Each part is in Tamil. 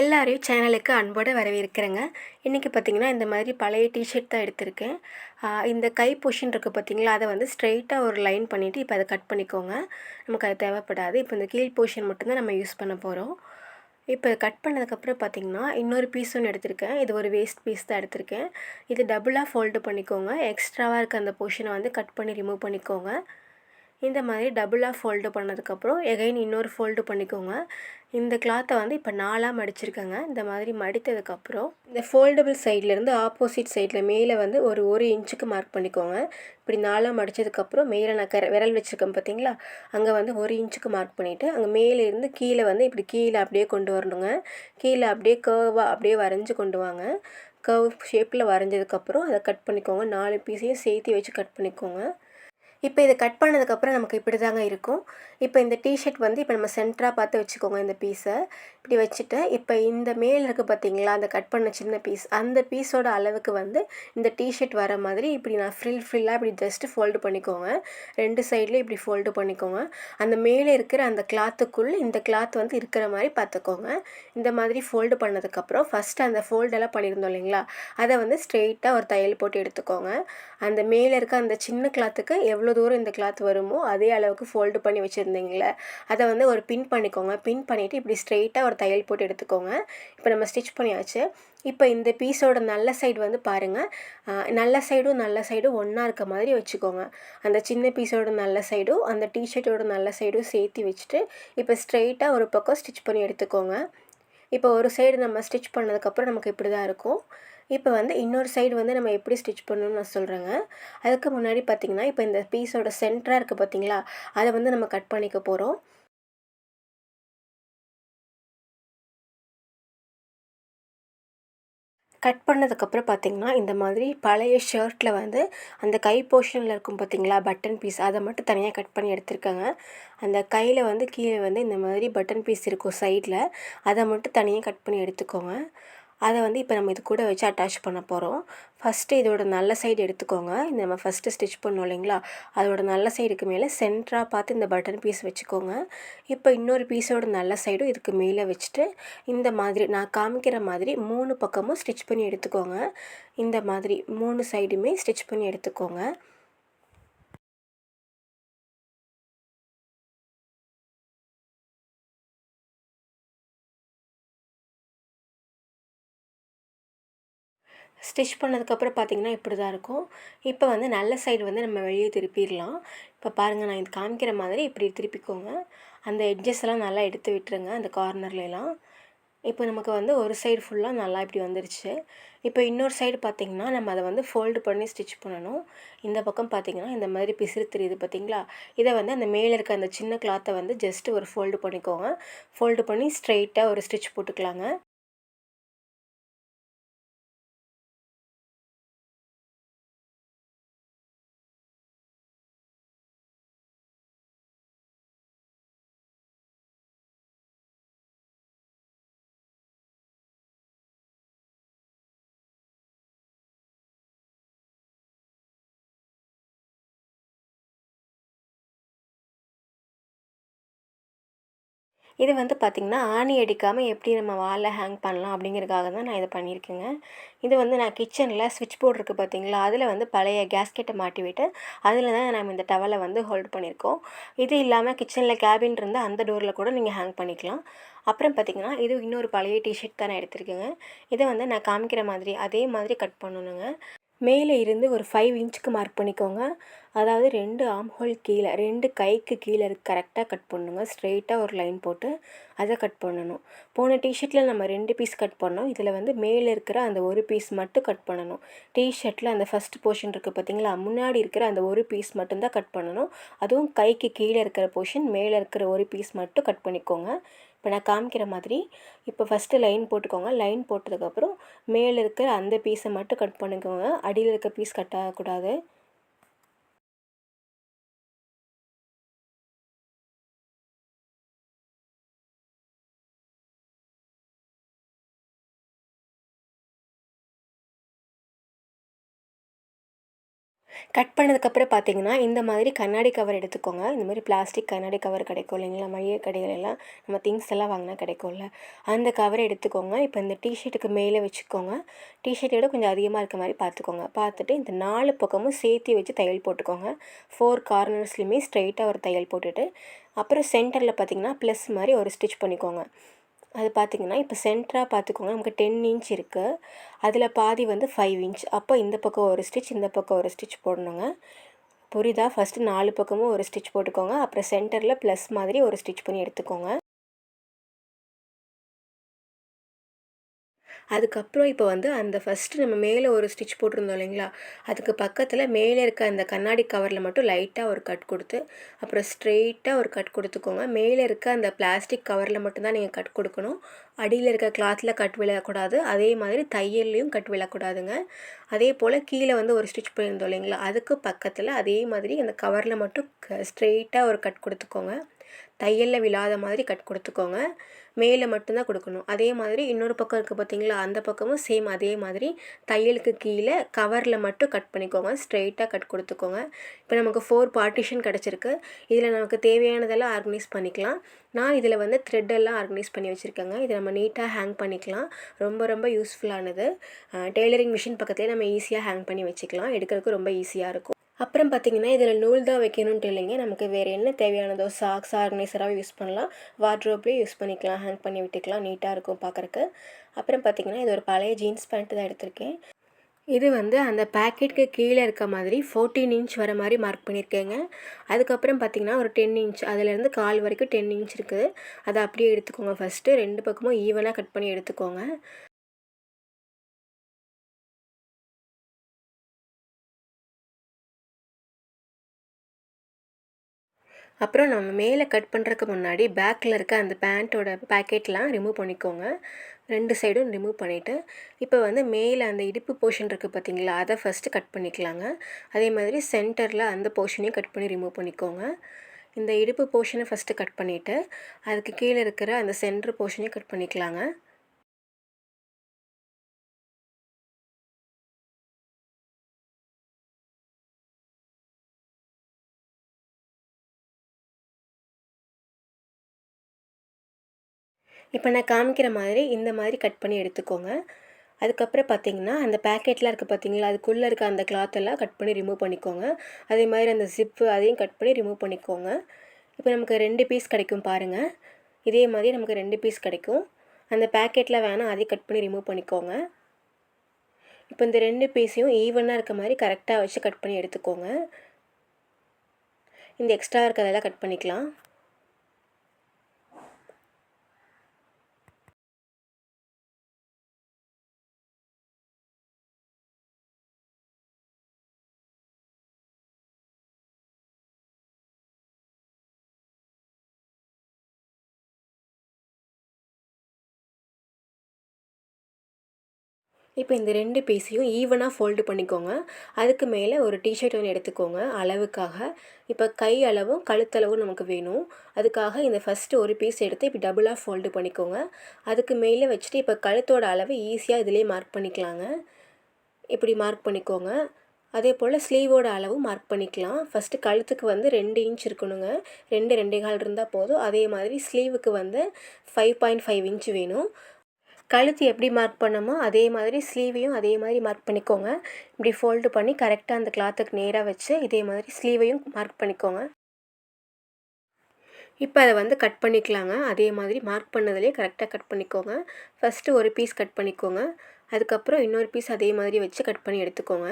எல்லாரையும் சேனலுக்கு அன்போடு வரவேற்கிறேங்க. இன்றைக்கி பார்த்தீங்கன்னா இந்த மாதிரி பழைய டிஷர்ட் தான் எடுத்திருக்கேன். இந்த கை பொஷன் இருக்குது பார்த்தீங்களா அதை வந்து ஸ்ட்ரெயிட்டாக ஒரு லைன் பண்ணிவிட்டு இப்போ அதை கட் பண்ணிக்கோங்க. நமக்கு அது தேவைப்படாது. இப்போ இந்த கீழ் போர்ஷன் மட்டும்தான் நம்ம யூஸ் பண்ண போகிறோம் இப்போ கட் பண்ணதுக்கப்புறம் பார்த்திங்கன்னா இன்னொரு பீஸ் ஒன்று எடுத்திருக்கேன். இது ஒரு வேஸ்ட் பீஸ் தான் எடுத்திருக்கேன். இது டபுளாக ஃபோல்டு பண்ணிக்கோங்க. எக்ஸ்ட்ராவாக இருக்க அந்த போர்ஷனை வந்து கட் பண்ணி ரிமூவ் பண்ணிக்கோங்க. இந்த மாதிரி டபுளாக ஃபோல்டு பண்ணதுக்கப்புறம் எகைன் இன்னொரு ஃபோல்டு பண்ணிக்கோங்க. இந்த கிளாத்தை வந்து இப்போ நாலாக மடிச்சிருக்கேங்க இந்த மாதிரி மடித்ததுக்கப்புறம் இந்த ஃபோல்டபுள் சைட்லேருந்து ஆப்போசிட் சைடில் மேலே வந்து ஒரு ஒரு இன்ச்சுக்கு மார்க் பண்ணிக்கோங்க. இப்படி நாலாக மடித்ததுக்கப்புறம் மேலே நான் கர விரல் வச்சுருக்கேன் பார்த்தீங்களா? அங்கே வந்து ஒரு இன்ச்சுக்கு மார்க் பண்ணிவிட்டு அங்கே மேலே இருந்து கீழே வந்து இப்படி கீழே அப்படியே கொண்டு வரணுங்க. கீழே அப்படியே கேர்வாக அப்படியே வரைஞ்சி கொண்டு வாங்க. கர்வ் ஷேப்பில் வரைஞ்சதுக்கப்புறம் அதை கட் பண்ணிக்கோங்க. நாலு பீஸையும் சேர்த்து வச்சு கட் பண்ணிக்கோங்க. இப்போ இதை கட் பண்ணதுக்கப்புறம் நமக்கு இப்படி தாங்க இருக்கும். இப்போ இந்த டிஷர்ட் வந்து இப்போ நம்ம சென்டராக பார்த்து வச்சுக்கோங்க இந்த பீஸை இப்படி வச்சுட்டு இப்போ இந்த மேல் இருக்குது பார்த்தீங்களா? அந்த கட் பண்ண சின்ன பீஸ் அந்த பீஸோட அளவுக்கு வந்து இந்த டிஷர்ட் வர மாதிரி இப்படி நான் ஃப்ரில் ஃப்ரில்லாக இப்படி ஜஸ்ட்டு ஃபோல்டு பண்ணிக்கோங்க. ரெண்டு சைட்லேயும் இப்படி ஃபோல்டு பண்ணிக்கோங்க. அந்த மேலே இருக்கிற அந்த கிளாத்துக்குள்ளே இந்த கிளாத் வந்து இருக்கிற மாதிரி பார்த்துக்கோங்க. இந்த மாதிரி ஃபோல்டு பண்ணதுக்கப்புறம் ஃபஸ்ட்டு அந்த ஃபோல்டெல்லாம் பண்ணியிருந்தோம் இல்லைங்களா? அதை வந்து ஸ்ட்ரெயிட்டாக ஒரு தையல் போட்டு எடுத்துக்கோங்க. அந்த மேலே இருக்க அந்த சின்ன கிளாத்துக்கு எவ்வளோ தூரம் இந்த கிளாத் வருமோ அதே அளவுக்கு ஃபோல்டு பண்ணி வச்சுருந்தீங்களே அதை வந்து ஒரு பின் பண்ணிக்கோங்க. பின் பண்ணிவிட்டு இப்படி ஸ்ட்ரெயிட்டாக ஒரு தையல் போட்டு எடுத்துக்கோங்க. இப்போ நம்ம ஸ்டிச் பண்ணியாச்சு. இப்போ இந்த பீஸோட நல்ல சைடு வந்து பாருங்கள் நல்ல சைடும் நல்ல சைடும் ஒன்றா இருக்க மாதிரி வச்சுக்கோங்க. அந்த சின்ன பீஸோட நல்ல சைடும் அந்த டிஷர்ட்டோட நல்ல சைடும் சேர்த்து வச்சுட்டு இப்போ ஸ்ட்ரெயிட்டாக ஒரு பக்கம் ஸ்டிச் பண்ணி எடுத்துக்கோங்க. இப்போ ஒரு சைடு நம்ம ஸ்டிச் பண்ணதுக்கப்புறம் நமக்கு இப்படி தான் இருக்கும். இப்போ வந்து இன்னொரு சைடு வந்து நம்ம எப்படி ஸ்டிச் பண்ணணும்னு நான் சொல்கிறேங்க அதுக்கு முன்னாடி பார்த்திங்கன்னா இப்போ இந்த பீஸோட சென்டராக இருக்குது பார்த்தீங்களா அதை வந்து நம்ம கட் பண்ணிக்க போகிறோம் கட் பண்ணதுக்கப்புறம் பார்த்திங்கன்னா இந்த மாதிரி பழைய ஷர்ட்டில் வந்து அந்த கை போர்ஷனில் இருக்கும் பார்த்திங்களா பட்டன் பீஸ் அதை மட்டும் தனியாக கட் பண்ணி எடுத்திருக்காங்க. அந்த கையில் வந்து கீழே வந்து இந்த மாதிரி பட்டன் பீஸ் இருக்கும் சைடில் அதை மட்டும் தனியாக கட் பண்ணி எடுத்துக்கோங்க. அதை வந்து இப்போ நம்ம இது கூட வச்சு அட்டாச் பண்ண போகிறோம் ஃபஸ்ட்டு இதோட நல்ல சைடு எடுத்துக்கோங்க. இந்த நம்ம ஃபஸ்ட்டு ஸ்டிச் பண்ணோம் இல்லைங்களா? அதோட நல்ல சைடுக்கு மேலே சென்டராக பார்த்து இந்த பட்டன் பீஸ் வச்சுக்கோங்க. இப்போ இன்னொரு பீஸோட நல்ல சைடும் இதுக்கு மேலே வச்சுட்டு இந்த மாதிரி நான் காமிக்கிற மாதிரி மூணு பக்கமும் ஸ்டிச் பண்ணி எடுத்துக்கோங்க. இந்த மாதிரி மூணு சைடுமே ஸ்டிச் பண்ணி எடுத்துக்கோங்க. ஸ்டிச் பண்ணதுக்கப்புறம் பார்த்திங்கன்னா இப்படி தான் இருக்கும். இப்போ வந்து நல்ல சைடு வந்து நம்ம வெளியே திருப்பிடலாம். இப்போ பாருங்கள் நான் இது காமிக்கிற மாதிரி இப்படி திருப்பிக்கோங்க. அந்த எட்ஜஸ் எல்லாம் நல்லா எடுத்து விட்டுருங்க அந்த கார்னர்லாம் இப்போ நமக்கு வந்து ஒரு சைடு ஃபுல்லாக நல்லா இப்படி வந்துருச்சு. இப்போ இன்னொரு சைடு பார்த்திங்கன்னா நம்ம அதை வந்து ஃபோல்டு பண்ணி ஸ்டிச் பண்ணணும். இந்த பக்கம் பார்த்திங்கன்னா இந்த மாதிரி பிசிறு தெரியுது பார்த்திங்களா? இதை வந்து அந்த மேலே இருக்க அந்த சின்ன கிளாத்தை வந்து ஜஸ்ட்டு ஒரு ஃபோல்டு பண்ணிக்கோங்க. ஃபோல்டு பண்ணி ஸ்ட்ரெயிட்டாக ஒரு ஸ்டிச் போட்டுக்கலாங்க. இது வந்து பார்த்திங்கன்னா ஆணி அடிக்காமல் எப்படி நம்ம வாலில் ஹேங் பண்ணலாம் அப்படிங்கிறதுக்காக தான் நான் இதை பண்ணியிருக்கேங்க. இது வந்து நான் கிச்சனில் ஸ்விட்ச் போர்ட் இருக்குது பார்த்தீங்களா அதில் வந்து பழைய கேஸ்கெட்டை மாட்டி விட்டு அதில் தான் நம்ம இந்த டவலை வந்து ஹோல்ட் பண்ணியிருக்கோம். இது இல்லாமல் கிச்சனில் கேபின் இருந்தால் அந்த டோரில் கூட நீங்கள் ஹேங் பண்ணிக்கலாம். அப்புறம் பார்த்திங்கன்னா இது இன்னொரு பழைய டிஷர்ட் தான் நான் எடுத்திருக்கேங்க. இதை வந்து நான் காமிக்கிற மாதிரி அதே மாதிரி கட் பண்ணணுங்க. மேலே இருந்து ஒரு ஃபைவ் இன்ச்சுக்கு மார்க் பண்ணிக்கோங்க. அதாவது ரெண்டு ஆம்ஹோல் கீழே ரெண்டு கைக்கு கீழே கரெக்டாக கட் பண்ணுங்க. ஸ்ட்ரெயிட்டாக ஒரு லைன் போட்டு அதை கட் பண்ணணும். போன டிஷர்ட்டில் நம்ம ரெண்டு பீஸ் கட் பண்ணோம். இதில் வந்து மேலே இருக்கிற அந்த ஒரு பீஸ் மட்டும் கட் பண்ணணும். டிஷர்ட்டில் அந்த ஃபஸ்ட் போர்ஷன் இருக்குது பார்த்தீங்களா முன்னாடி இருக்கிற அந்த ஒரு பீஸ் மட்டும்தான் கட் பண்ணணும். அதுவும் கைக்கு கீழே இருக்கிற போர்ஷன் மேலே இருக்கிற ஒரு பீஸ் மட்டும் கட் பண்ணிக்கோங்க. இப்போ நான் காமிக்கிற மாதிரி இப்போ ஃபஸ்ட்டு லைன் போட்டுக்கோங்க. லைன் போட்டதுக்கப்புறம் மேலே இருக்கிற அந்த பீஸை மட்டும் கட் பண்ணிக்கோங்க. அடியில் இருக்க பீஸ் கட் ஆகக்கூடாது. கட் பண்ணதுக்கப்புறம் பார்த்தீங்கன்னா இந்த மாதிரி கண்ணாடி கவர் எடுத்துக்கோங்க. இந்த மாதிரி பிளாஸ்டிக் கண்ணாடி கவர் கிடைக்கும் இல்லைங்களா? மளிகை கடைகள் எல்லாம் நம்ம திங்ஸ் எல்லாம் வாங்கினா கிடைக்கும்ல. அந்த கவரை எடுத்துக்கோங்க. இப்போ இந்த டிஷர்ட்டுக்கு மேலே வச்சுக்கோங்க. டிஷர்ட்டை விட கொஞ்சம் அதிகமாக இருக்க மாதிரி பார்த்துக்கோங்க. பார்த்துட்டு இந்த நாலு பக்கமும் சேர்த்து வச்சு தையல் போட்டுக்கோங்க. ஃபோர் கார்னர்ஸ்லையுமே ஸ்ட்ரைட்டாக ஒரு தையல் போட்டுட்டு அப்புறம் சென்டரில் பார்த்தீங்கன்னா ப்ளஸ் மாதிரி ஒரு ஸ்டிச் பண்ணிக்கோங்க. அது பார்த்திங்கன்னா இப்போ சென்டராக பார்த்துக்கோங்க நமக்கு டென் இன்ச் இருக்குது அதில் பாதி வந்து ஃபைவ் இன்ச் அப்போ இந்த பக்கம் ஒரு ஸ்டிச் இந்த பக்கம் ஒரு ஸ்டிச் போடணுங்க. புரியுதா? ஃபஸ்ட்டு நாலு பக்கமும் ஒரு ஸ்டிச் போட்டுக்கோங்க. அப்புறம் சென்டரில் ப்ளஸ் மாதிரி ஒரு ஸ்டிச் பண்ணி எடுத்துக்கோங்க. அதுக்கப்புறம் இப்போ வந்து அந்த ஃபஸ்ட்டு நம்ம மேலே ஒரு ஸ்டிச் போட்டிருந்தோம் இல்லைங்களா? அதுக்கு பக்கத்தில் மேலே இருக்க அந்த கண்ணாடி கவரில் மட்டும் லைட்டாக ஒரு கட் கொடுத்து அப்புறம் ஸ்ட்ரெயிட்டாக ஒரு கட் கொடுத்துக்கோங்க. மேலே இருக்க அந்த பிளாஸ்டிக் கவரில் மட்டும்தான் நீங்கள் கட் கொடுக்கணும். அடியில் இருக்க கிளாத்தில் கட் விழக்கூடாது. அதே மாதிரி தையல்லையும் கட் விழக்கூடாதுங்க. அதே போல் கீழே வந்து ஒரு ஸ்டிச் பண்ணியிருந்தோம் இல்லைங்களா? அதுக்கு பக்கத்தில் அதே மாதிரி அந்த கவரில் மட்டும் ஸ்ட்ரெயிட்டாக ஒரு கட் கொடுத்துக்கோங்க. தையலில் விழாத மாதிரி கட் கொடுத்துக்கோங்க. மேலே மட்டும்தான் கொடுக்கணும். அதே மாதிரி இன்னொரு பக்கம் இருக்குது பார்த்தீங்களா அந்த பக்கமும் சேம் அதே மாதிரி தையலுக்கு கீழே கவரில் மட்டும் கட் பண்ணிக்கோங்க. ஸ்ட்ரெயிட்டாக கட் கொடுத்துக்கோங்க. இப்போ நமக்கு ஃபோர் பார்ட்டிஷன் கிடச்சிருக்கு. இதில் நமக்கு தேவையானதெல்லாம் ஆர்கனைஸ் பண்ணிக்கலாம். நான் இதில் வந்து த்ரெட்டெல்லாம் ஆர்கனைஸ் பண்ணி வச்சுருக்கேங்க. இதை நம்ம நீட்டாக ஹேங் பண்ணிக்கலாம். ரொம்ப ரொம்ப யூஸ்ஃபுல்லானது டெய்லரிங் மிஷின் பக்கத்துலேயே நம்ம ஈஸியாக ஹேங் பண்ணி வச்சுக்கலாம். எடுக்கிறதுக்கு ரொம்ப ஈஸியாக இருக்கும். அப்புறம் பார்த்திங்கன்னா இதில் நூல் தான் வைக்கணுன்ட்டு இல்லைங்க. நமக்கு வேறு என்ன தேவையானதோ சாக்ஸ் ஆர்கனைசராக யூஸ் பண்ணலாம். வார்ட்ரோப்லேயும் யூஸ் பண்ணிக்கலாம். ஹேங் பண்ணி விட்டுக்கலாம். நீட்டாக இருக்கும் பார்க்குறக்கு அப்புறம் பார்த்திங்கன்னா இது ஒரு பழைய ஜீன்ஸ் பேண்ட்டு தான் எடுத்திருக்கேன். இது வந்து அந்த பேக்கெட்க்கு கீழே இருக்க மாதிரி ஃபோர்டீன் இன்ச் வர மாதிரி மார்க் பண்ணியிருக்கேங்க. அதுக்கப்புறம் பார்த்திங்கன்னா ஒரு டென் இன்ச் அதிலேருந்து கால் வரைக்கும் டென் இன்ச் இருக்குது. அதை அப்படியே எடுத்துக்கோங்க ஃபஸ்ட்டு ரெண்டு பக்கமும் ஈவனாக கட் பண்ணி எடுத்துக்கோங்க. அப்புறம் நம்ம மேலே கட் பண்ணுறதுக்கு முன்னாடி பேக்கில் இருக்க அந்த பேண்ட்டோட பேக்கெட்லாம் ரிமூவ் பண்ணிக்கோங்க. ரெண்டு சைடும் ரிமூவ் பண்ணிவிட்டு இப்போ வந்து மேலே அந்த இடுப்பு போர்ஷன் இருக்குது பார்த்தீங்களா அதை ஃபஸ்ட்டு கட் பண்ணிக்கலாங்க. அதே மாதிரி சென்டரில் அந்த போர்ஷனையும் கட் பண்ணி ரிமூவ் பண்ணிக்கோங்க. இந்த இடுப்பு போர்ஷனை ஃபஸ்ட்டு கட் பண்ணிவிட்டு அதுக்கு கீழே இருக்கிற அந்த சென்டர் போர்ஷனையும் கட் பண்ணிக்கலாங்க. இப்போ நான் காமிக்கிற மாதிரி இந்த மாதிரி கட் பண்ணி எடுத்துக்கோங்க. அதுக்கப்புறம் பார்த்தீங்கன்னா அந்த பேக்கெட்லாம் இருக்குது பார்த்தீங்களா அதுக்குள்ளே இருக்க அந்த கிளாத்தெல்லாம் கட் பண்ணி ரிமூவ் பண்ணிக்கோங்க. அதே மாதிரி அந்த ஜிப்பு அதையும் கட் பண்ணி ரிமூவ் பண்ணிக்கோங்க. இப்போ நமக்கு ரெண்டு பீஸ் கிடைக்கும் பாருங்கள் இதே மாதிரி நமக்கு ரெண்டு பீஸ் கிடைக்கும். அந்த பேக்கெட்டில் வேணால் அதையும் கட் பண்ணி ரிமூவ் பண்ணிக்கோங்க. இப்போ இந்த ரெண்டு பீஸையும் ஈவனாக இருக்க மாதிரி கரெக்டாக வச்சு கட் பண்ணி எடுத்துக்கோங்க. இந்த எக்ஸ்ட்ரா இருக்கிறதெல்லாம் கட் பண்ணிக்கலாம். இப்போ இந்த ரெண்டு பீஸையும் ஈவனாக ஃபோல்டு பண்ணிக்கோங்க. அதுக்கு மேலே ஒரு டிஷர்ட் ஒன்று எடுத்துக்கோங்க. அளவுக்காக. இப்போ கை அளவும் கழுத்தளவும் நமக்கு வேணும். அதுக்காக இந்த ஃபஸ்ட்டு ஒரு பீஸ் எடுத்து இப்போ டபுளாக ஃபோல்டு பண்ணிக்கோங்க. அதுக்கு மேலே வச்சுட்டு இப்போ கழுத்தோட அளவு ஈஸியாக இதிலே மார்க் பண்ணிக்கலாங்க. இப்படி மார்க் பண்ணிக்கோங்க. அதே போல் ஸ்லீவோட அளவும் மார்க் பண்ணிக்கலாம். ஃபஸ்ட்டு கழுத்துக்கு வந்து ரெண்டு இன்ச் இருக்கணுங்க. ரெண்டு ரெண்டே கால் இருந்தால் போதும். அதே மாதிரி ஸ்லீவுக்கு வந்து ஃபைவ் பாயிண்ட் ஃபைவ் இன்ச் வேணும். கழுத்து எப்படி மார்க் பண்ணமோ அதே மாதிரி ஸ்லீவையும் அதே மாதிரி மார்க் பண்ணிக்கோங்க. இப்படி ஃபோல்டு பண்ணி கரெக்டாக அந்த கிளாத்துக்கு நேராக வச்சு இதே மாதிரி ஸ்லீவையும் மார்க் பண்ணிக்கோங்க. இப்போ அதை வந்து கட் பண்ணிக்கலாங்க. அதே மாதிரி மார்க் பண்ணதுலேயே கரெக்டாக கட் பண்ணிக்கோங்க. ஃபஸ்ட்டு ஒரு பீஸ் கட் பண்ணிக்கோங்க. அதுக்கப்புறம் இன்னொரு பீஸ் அதே மாதிரி வச்சு கட் பண்ணி எடுத்துக்கோங்க.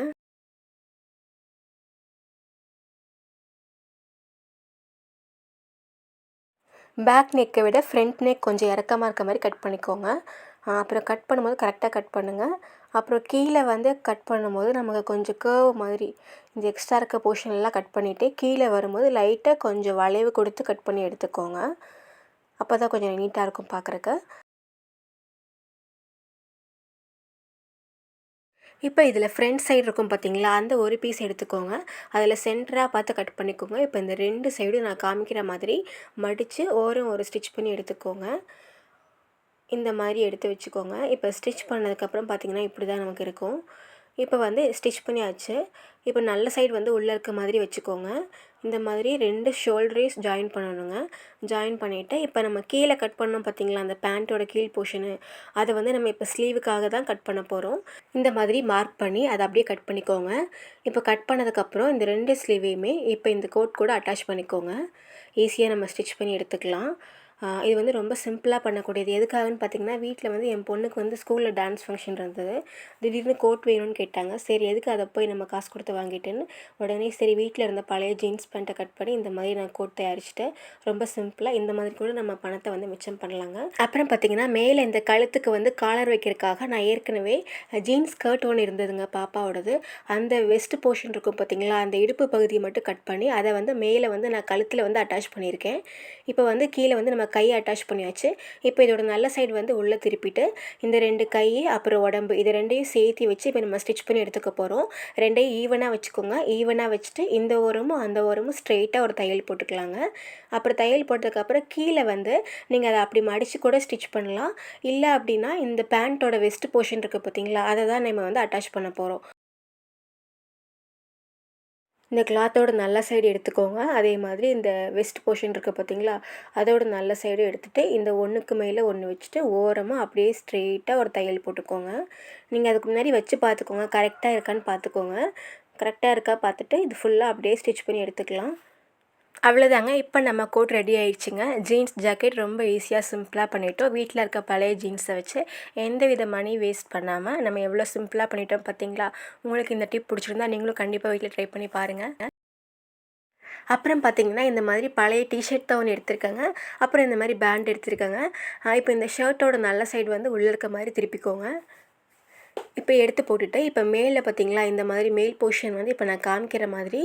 பேக் நெக்கை விட ஃப்ரண்ட் நெக் கொஞ்சம் இறக்கமாக இருக்க மாதிரி கட் பண்ணிக்கோங்க. அப்புறம் கட் பண்ணும்போது கரெக்டாக கட் பண்ணுங்கள் அப்புறம் கீழே வந்து கட் பண்ணும்போது நமக்கு கொஞ்சம் கேர்வ் மாதிரி இந்த எக்ஸ்ட்ரா இருக்க போர்ஷன்லாம் கட் பண்ணிவிட்டு கீழே வரும்போது லைட்டாக கொஞ்சம் வளைவு கொடுத்து கட் பண்ணி எடுத்துக்கோங்க. அப்போ தான் கொஞ்சம் நீட்டாக இருக்கும் பார்க்குறக்கு இப்போ இதில் ஃப்ரண்ட் சைடு இருக்கும் பார்த்தீங்களா அந்த ஒரு பீஸ் எடுத்துக்கோங்க. அதில் சென்டராக பார்த்து கட் பண்ணிக்கோங்க. இப்போ இந்த ரெண்டு சைடும் நான் காமிக்கிற மாதிரி மடித்து ஓரம் ஒரு ஸ்டிச் பண்ணி எடுத்துக்கோங்க. இந்த மாதிரி எடுத்து வச்சுக்கோங்க. இப்போ ஸ்டிச் பண்ணதுக்கப்புறம் பார்த்திங்கன்னா இப்படி தான் நமக்கு இருக்கும். இப்போ வந்து ஸ்டிச் பண்ணியாச்சு. இப்போ நல்ல சைடு வந்து உள்ளே இருக்க மாதிரி வச்சுக்கோங்க. இந்த மாதிரி ரெண்டு ஷோல்டரையும் ஜாயின் பண்ணணுங்க. ஜாயின் பண்ணிவிட்டு இப்போ நம்ம கீழே கட் பண்ணோம் பார்த்திங்களா? அந்த பேண்ட்டோட கீழ் போர்ஷனு. அதை வந்து நம்ம இப்போ ஸ்லீவுக்காக தான் கட் பண்ண போகிறோம். இந்த மாதிரி மார்க் பண்ணி அதை அப்படியே கட் பண்ணிக்கோங்க. இப்போ கட் பண்ணதுக்கப்புறம் இந்த ரெண்டு ஸ்லீவையுமே இப்போ இந்த கோட் கூட அட்டாச் பண்ணிக்கோங்க. ஈஸியாக நம்ம ஸ்டிச் பண்ணி எடுத்துக்கலாம். இது வந்து ரொம்ப சிம்பிளாக பண்ணக்கூடியது. எதுக்காகன்னு பார்த்தீங்கன்னா வீட்டில் வந்து என் பொண்ணுக்கு வந்து ஸ்கூலில் டான்ஸ் ஃபங்க்ஷன் இருந்தது. திடீர்னு கோட் வேணும்னு கேட்டாங்க. சரி எதுக்கு அதை போய் நம்ம காசு கொடுத்து வாங்கிட்டேன்னு உடனே சரி வீட்டில் இருந்த பழைய ஜீன்ஸ் பேண்ட்டை கட் பண்ணி இந்த மாதிரி நான் கோட் தயாரிச்சிட்டேன் ரொம்ப சிம்பிளாக இந்த மாதிரி கூட நம்ம பணத்தை வந்து மிச்சம் பண்ணலாங்க. அப்புறம் பார்த்தீங்கன்னா மேலே இந்த கழுத்துக்கு வந்து காலர் வைக்கிறதுக்காக நான் ஏற்கனவே ஜீன்ஸ் ஸ்கர்ட் ஒன்று இருந்ததுங்க பாப்பாவோடது. அந்த வெஸ்ட் போர்ஷன் இருக்கும் பார்த்தீங்களா அந்த இடுப்பு பகுதியை மட்டும் கட் பண்ணி அதை வந்து மேலே வந்து நான் கழுத்தில் வந்து அட்டாச் பண்ணியிருக்கேன். இப்போ வந்து கீழே வந்து நம்ம கையை அட்டாச் பண்ணியாச்சு. இப்போ இதோட நல்ல சைடு வந்து உள்ளே திருப்பிட்டு இந்த ரெண்டு கை அப்புறம் உடம்பு இது ரெண்டையும் சேர்த்து வச்சு இப்போ நம்ம ஸ்டிச் பண்ணி எடுத்துக்க போகிறோம் ரெண்டையும் ஈவனாக வச்சுக்கோங்க. ஈவனாக வச்சுட்டு இந்த ஓரமும் அந்த ஓரமும் ஸ்ட்ரெயிட்டாக ஒரு தையல் போட்டுக்கலாங்க. அப்புறம் தையல் போட்டதுக்கப்புறம் கீழே வந்து நீங்கள் அதை அப்படி மடித்து கூட ஸ்டிச் பண்ணலாம். இல்லை அப்படின்னா இந்த பேண்ட்டோட வெஸ்ட் போர்ஷன் இருக்குது பார்த்தீங்களா அதை தான் நம்ம வந்து அட்டாச் பண்ண போகிறோம் இந்த கிளாத்தோட நல்ல சைடு எடுத்துக்கோங்க. அதே மாதிரி இந்த வெஸ்ட் போர்ஷன் இருக்குது பார்த்தீங்களா அதோட நல்ல சைடு எடுத்துகிட்டு இந்த ஒன்றுக்கு மேலே ஒன்று வச்சுட்டு ஓரமாக அப்படியே ஸ்ட்ரெயிட்டாக ஒரு தையல் போட்டுக்கோங்க. நீங்கள் அதுக்கு முன்னாடி வச்சு பார்த்துக்கோங்க கரெக்டாக இருக்கான்னு பார்த்துக்கோங்க கரெக்டாக இருக்கா பார்த்துட்டு இது ஃபுல்லாக அப்படியே ஸ்டிச் பண்ணி எடுத்துக்கலாம். அவ்வளோதாங்க இப்போ நம்ம கோட் ரெடி ஆயிடுச்சுங்க. ஜீன்ஸ் ஜாக்கெட் ரொம்ப ஈஸியாக சிம்பிளாக பண்ணிட்டோம். வீட்டில் இருக்க பழைய ஜீன்ஸை வச்சு எந்த வித மணி வேஸ்ட் பண்ணாமல் நம்ம எவ்வளோ சிம்பிளாக பண்ணிட்டோம் பார்த்தீங்களா உங்களுக்கு இந்த டிப் பிடிச்சிருந்தா நீங்களும் கண்டிப்பாக வீட்டில் ட்ரை பண்ணி பாருங்கள் அப்புறம் பார்த்தீங்கன்னா இந்த மாதிரி பழைய டிஷர்ட் தான் ஒன்று எடுத்திருக்காங்க. அப்புறம் இந்த மாதிரி பேண்ட் எடுத்திருக்காங்க. இப்போ இந்த ஷர்ட்டோட நல்ல சைடு வந்து உள்ளே இருக்க மாதிரி திருப்பிக்கோங்க. இப்போ எடுத்து போட்டுட்டு இப்போ மேலே பார்த்தீங்களா இந்த மாதிரி மேல் போர்ஷன் வந்து இப்போ நான் காமிக்கிற மாதிரி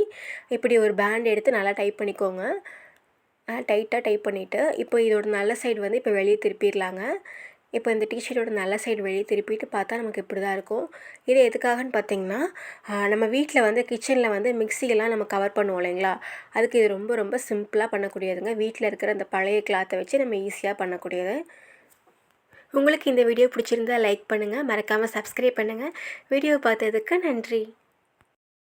இப்படி ஒரு பேண்ட் எடுத்து நல்லா டைப் பண்ணிக்கோங்க. டைட்டாக டைப் பண்ணிவிட்டு இப்போ இதோட நல்ல சைடு வந்து இப்போ வெளியே திருப்பிடலாங்க. இப்போ இந்த டிஷர்ட்டோட நல்ல சைடு வெளியே திருப்பிட்டு பார்த்தா நமக்கு இப்படி தான் இருக்கும். இது எதுக்காகன்னு பார்த்தீங்கன்னா நம்ம வீட்டில் வந்து கிச்சனில் வந்து மிக்சியெல்லாம் நம்ம கவர் பண்ணுவோம் இல்லைங்களா? அதுக்கு இது ரொம்ப ரொம்ப சிம்பிளாக பண்ணக்கூடியதுங்க. வீட்டில் இருக்கிற அந்த பழைய கிளாத்தை வச்சு நம்ம ஈஸியாக பண்ணக்கூடியது. உங்களுக்கு இந்த வீடியோ பிடிச்சிருந்தால் லைக் பண்ணுங்கள் மறக்காமல் சப்ஸ்கிரைப் பண்ணுங்கள் வீடியோ பார்த்ததுக்கு நன்றி.